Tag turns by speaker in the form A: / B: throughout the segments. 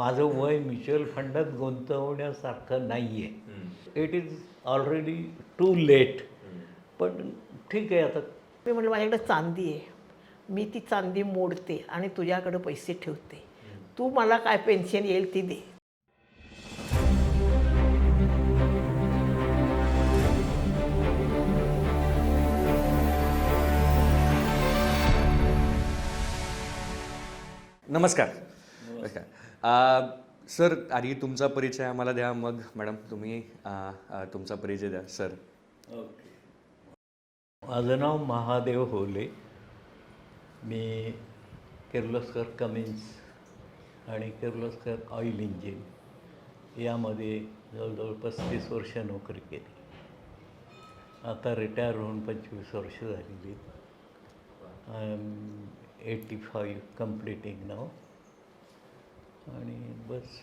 A: माझं वय म्युच्युअल फंडात गुंतवण्यासारखं नाही आहे it is already too late पण ठीक आहे आता.
B: मी म्हटलं माझ्याकडे चांदी आहे. मी ती चांदी मोडते आणि तुझ्याकडे पैसे ठेवते. तू मला काय पेन्शन येईल ती दे.
C: नमस्कार. नमस्कार. सर आधी तुमचा परिचय आम्हाला द्या मग मॅडम तुम्ही तुमचा परिचय द्या सर.
A: माझं नाव महादेव होले. मी किर्लोस्कर कमिन्स आणि किर्लोस्कर ऑइल इंजिन यामध्ये जवळजवळ पस्तीस वर्ष नोकरी केली. आता रिटायर होऊन पंचवीस वर्ष झालेली. एटी फाईव्ह कम्प्लिटिंग नाव. आणि बस.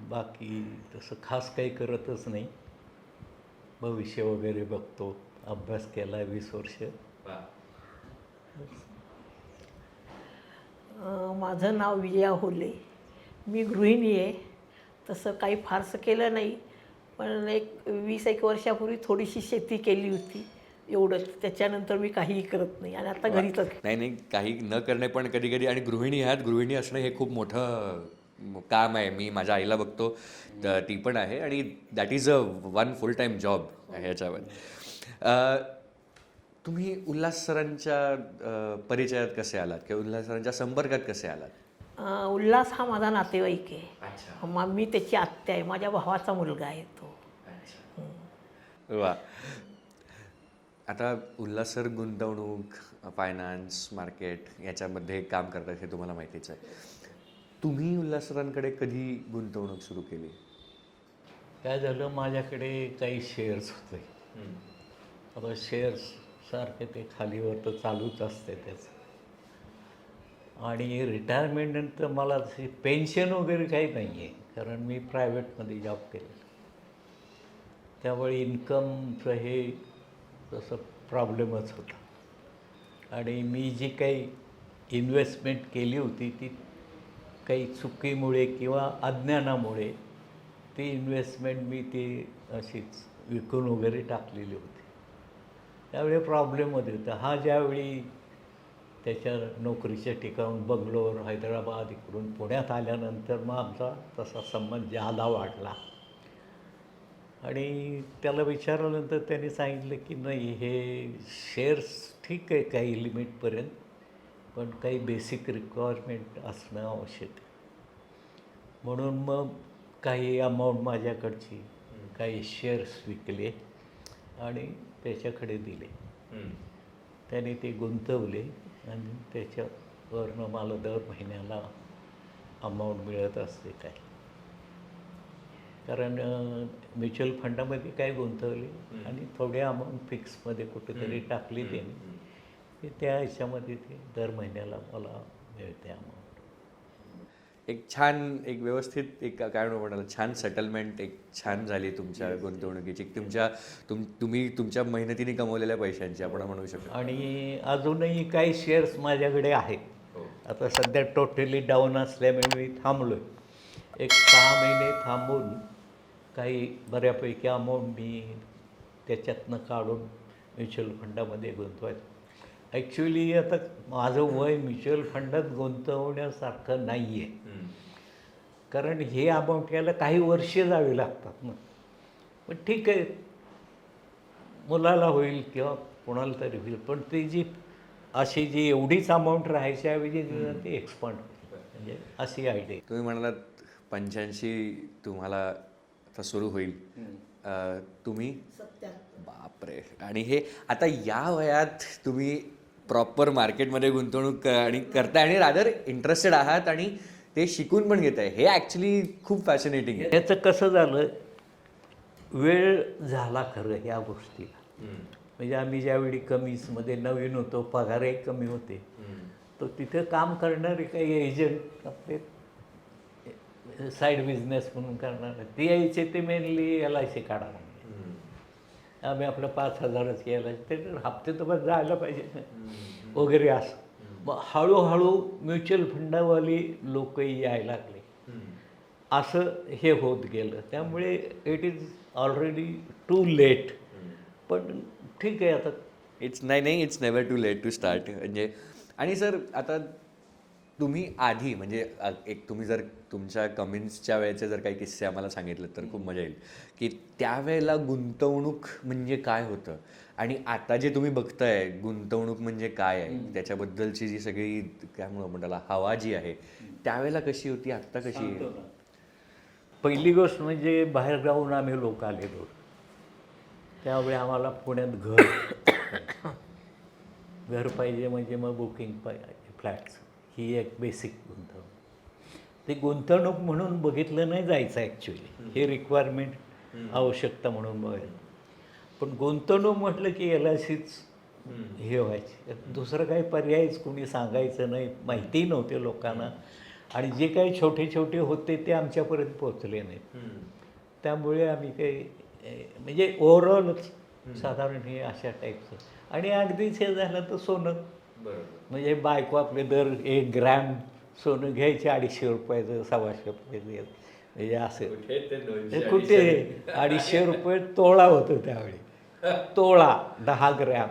A: बाकी तसं खास काही करतच नाही. भविष्य वगैरे बघतो. अभ्यास केला वीस वर्ष.
B: माझं नाव विजया होले. मी गृहिणी आहे. तसं काही फारसं केलं नाही. पण एक वीस एक वर्षापूर्वी थोडीशी शेती केली होती. एवढंच त्याच्यानंतर मी काहीही करत नाही. आणि आता घरीच.
C: नाही नाही काही न करणे पण कधी कधी आणि गृहिणी आहात गृहिणी असणं हे खूप मोठं काम आहे. मी माझ्या आईला बघतो त- ती पण आहे आणि that is a one full time job ह्याच्यावर तुम्ही उल्हास सरांच्या परिचयात कसे आलात किंवा उल्हास सरांच्या संपर्कात कसे आलात?
B: उल्हास हा माझा नातेवाईक आहे. मग मी त्याची आत्या आहे. माझ्या भावाचा मुलगा आहे तो.
C: वा आता उल्हास सर गुंतवणूक फायनान्स मार्केट याच्यामध्ये काम करतात हे तुम्हाला माहितीच आहे. तुम्ही उल्हास सरांकडे कधी गुंतवणूक सुरू केली?
A: काय झालं माझ्याकडे काही शेअर्स होते. आता शेअर्स सारखे ते खालीवर तर चालूच असते त्याचं आणि रिटायरमेंटनंतर मला तशी पेन्शन वगैरे काही नाही आहे कारण मी प्रायव्हेटमध्ये जॉब केलेला. त्यामुळे इन्कमचं हे तसं प्रॉब्लेमच होता. आणि मी जी काही इन्व्हेस्टमेंट केली होती ती काही चुकीमुळे किंवा अज्ञानामुळे ती इन्व्हेस्टमेंट मी ती अशीच विकून वगैरे टाकलेली होती. त्यावेळी प्रॉब्लेममध्ये होता हा ज्यावेळी त्याच्या नोकरीच्या ठिकाणून बंगलोर हैदराबाद इकडून पुण्यात आल्यानंतर मग आमचा तसा संबंध ज्यादा वाढला. आणि त्याला विचारल्यानंतर त्यांनी सांगितलं की नाही हे शेअर्स ठीक आहे काही लिमिटपर्यंत पण काही बेसिक रिक्वायरमेंट असणं आवश्यक आहे. म्हणून मग काही अमाऊंट माझ्याकडची काही शेअर्स विकले आणि त्याच्याकडे दिले. त्याने ते गुंतवले आणि त्याच्यावरनं मला दर महिन्याला अमाऊंट मिळत असते काय. कारण म्युच्युअल फंडामध्ये काय गुंतवले आणि थोडे अमाऊंट फिक्समध्ये कुठेतरी टाकली त्यांनी. की त्या ह्याच्यामध्ये ते दर महिन्याला मला मिळते अमाऊंट
C: एक छान एक व्यवस्थित एक काय म्हणू म्हणाला छान सेटलमेंट एक छान झाली तुमच्या गुंतवणुकीची. तुमच्या तुम तुम्ही तुमच्या मेहनतीने कमवलेल्या पैशांची आपण म्हणू शकतो.
A: आणि अजूनही काही शेअर्स माझ्याकडे आहेत. आता सध्या टोटली डाऊन असल्यामुळे मी थांबलो आहे एक सहा महिने थांबून काही बऱ्यापैकी अमाऊंट मी त्याच्यातनं काढून म्युच्युअल फंडामध्ये गुंतवायचं ॲक्च्युली आता माझं वय म्युच्युअल फंडात गुंतवण्यासारखं नाही आहे कारण हे अमाऊंट यायला काही वर्षे जावी लागतात ना. पण ठीक आहे. मुलाला होईल किंवा कोणाला तरी होईल. पण ती जी अशी जी एवढीच अमाऊंट राहायची ऐवजी ती एक्सपांड म्हणजे अशी आयडिया
C: तुम्ही म्हणालात पंच्याऐंशी तुम्हाला आता सुरू होईल. अ, तुम्ही बापरे. आणि हे आता या वयात तुम्ही प्रॉपर मार्केटमध्ये गुंतवणूक क- आणि करताय आणि रादर इंटरेस्टेड आहात आणि ते शिकून पण घेत आहे हे ॲक्च्युली खूप फॅसिनेटिंग आहे.
A: त्याचं कसं झालं? वेळ झाला खरं ह्या गोष्टीला. म्हणजे आम्ही ज्यावेळी कमीजमध्ये नवीन होतो पगारही कमी होते. तर तिथे काम करणारे काही एजंट आपले साईड बिझनेस म्हणून करणारे. ते यायचे ते मेनली एल आय सी काढा आम्ही आपलं पाच हजारच केलं. ते हप्ते तर बस जायला पाहिजे. ना वगैरे असं. मग हळूहळू म्युच्युअल फंडावाली लोकही यायला लागले. असं हे होत गेलं. त्यामुळे it is already too late पण ठीक आहे आता.
C: इट्स नाही नाही it's never too late to start म्हणजे आणि सर आता तुम्ही आधी म्हणजे एक तुम्ही जर तुमच्या कमेंट्सच्या वेळेचे जर काही किस्से आम्हाला सांगितले तर खूप मजा येईल. की त्यावेळेला गुंतवणूक म्हणजे काय होतं? आणि आता जे तुम्ही बघताय गुंतवणूक म्हणजे काय आहे? त्याच्याबद्दलची जी सगळी काय म्हणू आपण त्याला हवा जी आहे त्यावेळेला कशी होती? आत्ता कशी आहे?
A: पहिली गोष्ट म्हणजे बाहेर जाऊन आम्ही लोक आलेलो. त्यावेळी आम्हाला पुण्यात घर घर पाहिजे म्हणजे मग बुकिंग पाहिजे फ्लॅट्स. ही एक बेसिक गुंतवणूक. ते गुंतवणूक म्हणून बघितलं नाही जायचं ॲक्च्युली हे रिक्वायरमेंट आवश्यकता म्हणून बघायचं पण गुंतवणूक म्हटलं की एल आय सीच हे व्हायची. दुसरं काही पर्यायच कोणी सांगायचं नाही माहितीही नव्हते लोकांना. आणि जे काही छोटे छोटे होते ते आमच्यापर्यंत पोचले नाहीत. त्यामुळे आम्ही काही म्हणजे ओव्हरऑलच साधारण हे अशा टाईपचं आणि अगदीच हे झालं तर सोनं. म्हणजे बायको आपले दर एक ग्रॅम सोनं घ्यायचे अडीचशे रुपयाचं सव्वाशे रुपये म्हणजे असं. कुठे अडीचशे रुपये. तोळा होतो त्यावेळी. तोळा दहा ग्रॅम.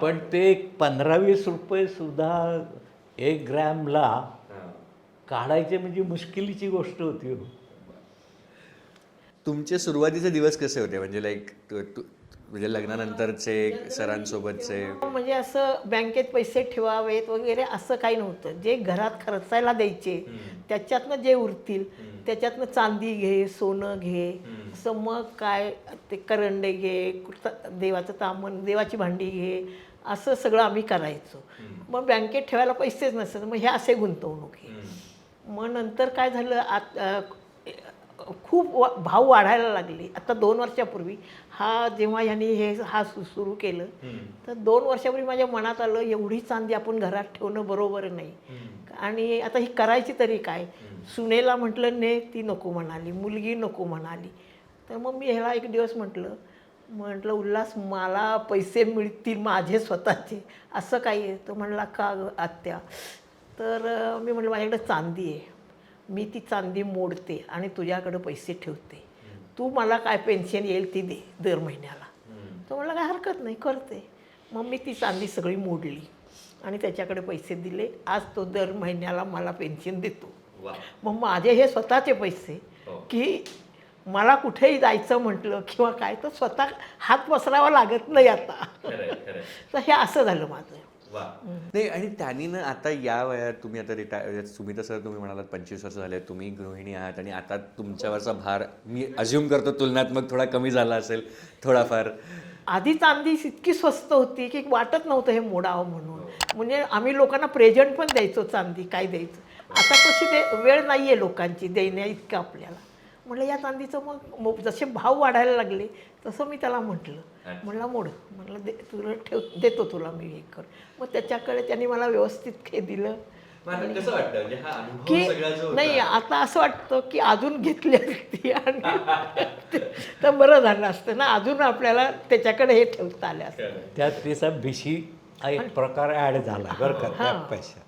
A: पण ते पंधरा वीस रुपये सुद्धा एक ग्रॅमला काढायचे म्हणजे मुश्किलीची गोष्ट होती हो.
C: तुमचे सुरुवातीचे दिवस कसे होते? म्हणजे लाईक म्हणजे लग्नानंतरचे सरांसोबतचे.
B: म्हणजे असं बँकेत पैसे ठेवावेत वगैरे असं काही नव्हतं. जे घरात खर्चायला द्यायचे त्याच्यातनं जे उरतील त्याच्यातनं चांदी घे सोनं घे असं मग काय ते करंडे घे देवाचं तामण देवाची भांडी घे असं सगळं आम्ही करायचो. मग बँकेत ठेवायला पैसेच नसत मग हे असे गुंतवणूक मग नंतर काय झालं? आत खूप वा भाव वाढायला लागले. आता दोन वर्षापूर्वी हा जेव्हा यांनी हे हा सु सुरू केलं तर दोन वर्षापूर्वी माझ्या मनात आलं एवढी चांदी आपण घरात ठेवणं बरोबर नाही. आणि आता ही करायची तरी काय? सुनेला म्हटलं ने ती नको म्हणाली मुलगी नको म्हणाली. तर मग मी ह्याला एक दिवस म्हटलं म्हटलं उल्हास मला पैसे मिळतील माझे स्वतःचे. असं काही आहे. तो म्हणला का आत्या? तर मी म्हटलं माझ्याकडे चांदी आहे. मी ती चांदी मोडते आणि तुझ्याकडे पैसे ठेवते. तू मला काय पेन्शन येईल ती दे दर महिन्याला. तो म्हणला काय हरकत नाही करते. मग मी ती चांदी सगळी मोडली आणि त्याच्याकडे पैसे दिले. आज तो दर महिन्याला मला पेन्शन देतो. मग माझे हे स्वतःचे पैसे की मला कुठेही जायचं म्हटलं किंवा काय तर स्वतः हात पसरावा लागत नाही आता. तर हे असं झालं माझं.
C: नाही आणि त्यांनी ना आता या वयात तुम्ही आता रिटायर म्हणजे तुम्ही तसं तुम्ही म्हणालात पंचवीस वर्ष झाले तुम्ही गृहिणी आहात आणि आता तुमच्यावरचा भार मी अज्युम करतो तुलनात्मक थोडा कमी झाला असेल थोडाफार.
B: आधी चांदी इतकी स्वस्त होती की वाटत नव्हतं हे मोडावं म्हणून. म्हणजे आम्ही लोकांना प्रेझेंट पण द्यायचो चांदी काय द्यायचं. आता कशी ते वेळ नाही आहे लोकांची देण्या इतकं आपल्याला. म्हटलं या चांदीचं मग जसे भाव वाढायला लागले तसं मी त्याला म्हटलं. म्हणलं मोड. म्हटलं दे तुला ठेव देतो तुला मी हे कर. मग त्याच्याकडे त्यांनी मला व्यवस्थित हे दिलं.
C: कसं वाटतं? म्हणजे हा
B: की नाही आता असं वाटतं की अजून घेतली असती आणि तर बरं झालं असतं ना. अजून आपल्याला त्याच्याकडे हे ठेवता आलं असतं.
A: त्यात तिचा भिशी हा एक प्रकार ॲड झाला बरं का? त्या पैशात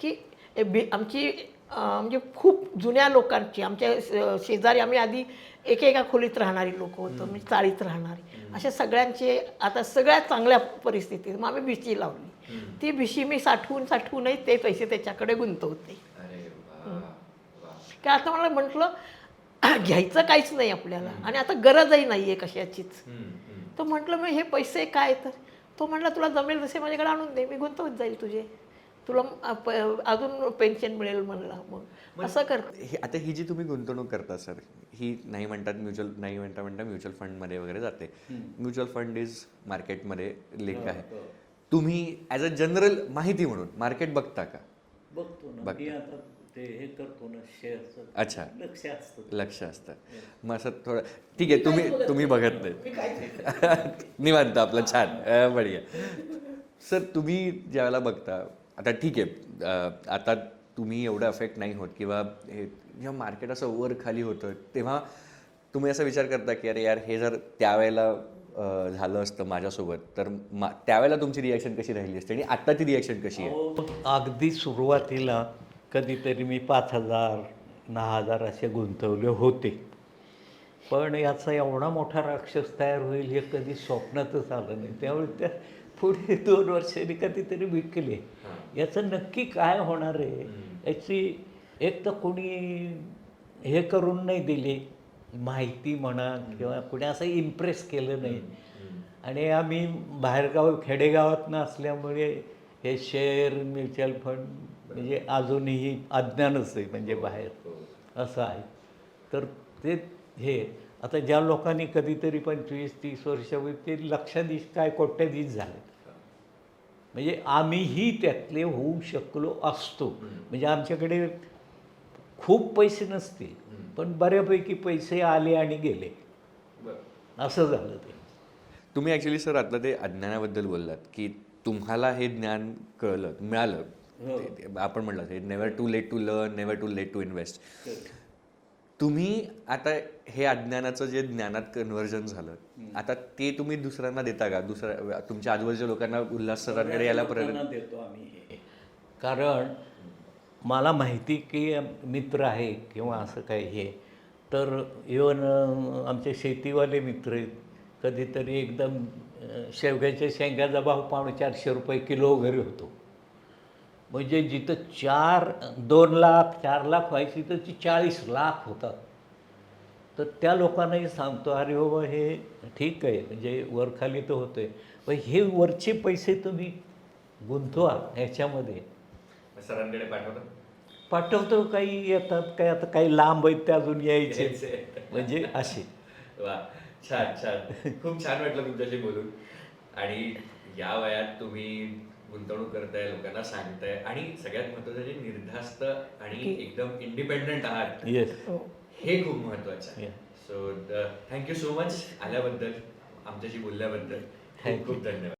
B: की ए बी आमची म्हणजे खूप जुन्या लोकांची आमच्या शेजारी आम्ही आधी एकेका खोलीत राहणारी लोक होतो म्हणजे चाळीत राहणारी. अशा सगळ्यांचे आता सगळ्यात चांगल्या परिस्थितीत मग आम्ही भिशी लावली. ती भिशी मी साठवून साठवूनही ते पैसे त्याच्याकडे गुंतवते. की आता मला म्हटलं घ्यायचं काहीच नाही आपल्याला. आणि आता गरजही नाही आहे कशाचीच तर म्हटलं मग हे पैसे काय तर? तो म्हटला तुला जमेल तसे माझ्याकडे आणून दे मी गुंतवत जाईल तुझे. तुला प- अजून पेन्शन मिळेल म्हणला मग. असं कर.
C: हे आता ही जी तुम्ही गुंतवणूक करता सर ही नाही म्हणतात म्युच्युअल नाही म्हणता म्हणता म्युच्युअल फंडमध्ये वगैरे जाते. म्युच्युअल फंड इज मार्केटमध्ये लिंक आहे. तुम्ही ॲज अ जनरल माहिती म्हणून मार्केट बघता का?
A: बघतो ना. मी आता ते हे करतो ना शेअरचं
C: अच्छा.
A: लक्ष असतं.
C: लक्ष असतं. मग असं थोडं ठीक आहे तुम्ही तुम्ही बघत नाही. निवांत आपलं छान. बढिया. सर तुम्ही ज्यावेळेला बघता आता ठीक आहे आता तुम्ही एवढं अफेक्ट नाही होत किंवा हे जेव्हा मार्केट असं वर खाली होतं तेव्हा तुम्ही असा विचार करता की अरे यार हे जर त्यावेळेला झालं असतं माझ्यासोबत तर मा त्यावेळेला तुमची रिॲक्शन कशी राहिली असते आणि आत्ता ती रिॲक्शन कशी आहे?
A: अगदी सुरुवातीला कधीतरी मी पाच हजार दहा हजार असे गुंतवले होते. पण याचा एवढा मोठा राक्षस तयार होईल हे कधी स्वप्नातच आलं नाही. त्यामुळे त्या पुढे दोन वर्षांनी कधीतरी विकले याचं नक्की काय होणार आहे याची एक तर कोणी हे करून नाही दिली. माहिती म्हणा किंवा कोणी असं इम्प्रेस केलं नाही. आणि आम्ही बाहेरगाव खेडेगावात असल्यामुळे हे शेअर म्युच्युअल फंड म्हणजे अजूनही अज्ञानच आहे म्हणजे बाहेर. असं आहे. तर ते हे. आता ज्या लोकांनी कधीतरी पंचवीस तीस वर्ष ते लक्षाधीश काय कोट्याधीश झाले? म्हणजे आम्हीही त्यातले होऊ शकलो असतो. म्हणजे आमच्याकडे खूप पैसे नसतील पण बऱ्यापैकी पैसे आले आणि गेले. असं झालं ते.
C: तुम्ही ॲक्च्युली सर आता ते अज्ञानाबद्दल बोललात की तुम्हाला हे ज्ञान कळलं मिळालं. ते- आपण म्हणलं हे never too late to learn never too late to invest तुम्ही आता हे अज्ञानाचं जे ज्ञानात कन्व्हर्जन झालं आता ते तुम्ही दुसऱ्यांना देता का? दुसऱ्या तुमच्या आजूबाजूच्या लोकांना उल्हास सरांकडे यायला प्रेरणा
A: देतो आम्ही हे. कारण मला माहिती की मित्र आहे किंवा असं काय हे. तर इवन आमचे शेतीवाले मित्र आहेत. कधीतरी एकदम शेवग्याच्या शेंगाचा भाव पावणे चारशे रुपये किलो वगैरे होतो. म्हणजे जिथं चार दोन लाख चार लाख व्हायची तर ती चाळीस लाख होतात तर त्या लोकांनाही सांगतो अरे बाबा हे ठीक आहे म्हणजे वरखाली तर होतंय. पण हे वरचे पैसे तुम्ही गुंतवा ह्याच्यामध्ये.
C: सरांकडे पाठवता?
A: पाठवतो काही येतात काही आता काही लांब आहेत ते अजून यायचे. म्हणजे असे.
C: वा छान छान. खूप छान वाटलं तुमच्याशी बोलून. आणि या वयात तुम्ही गुंतवणूक करताय लोकांना सांगताय आणि सगळ्यात महत्वाचं जे निर्धास्त आणि एकदम इंडिपेंडंट आहात
A: येस
B: हो.
C: हे खूप महत्वाचं आहे. सो थँक्यू सो मच आल्याबद्दल आमच्याशी बोलल्याबद्दल खूप खूप धन्यवाद.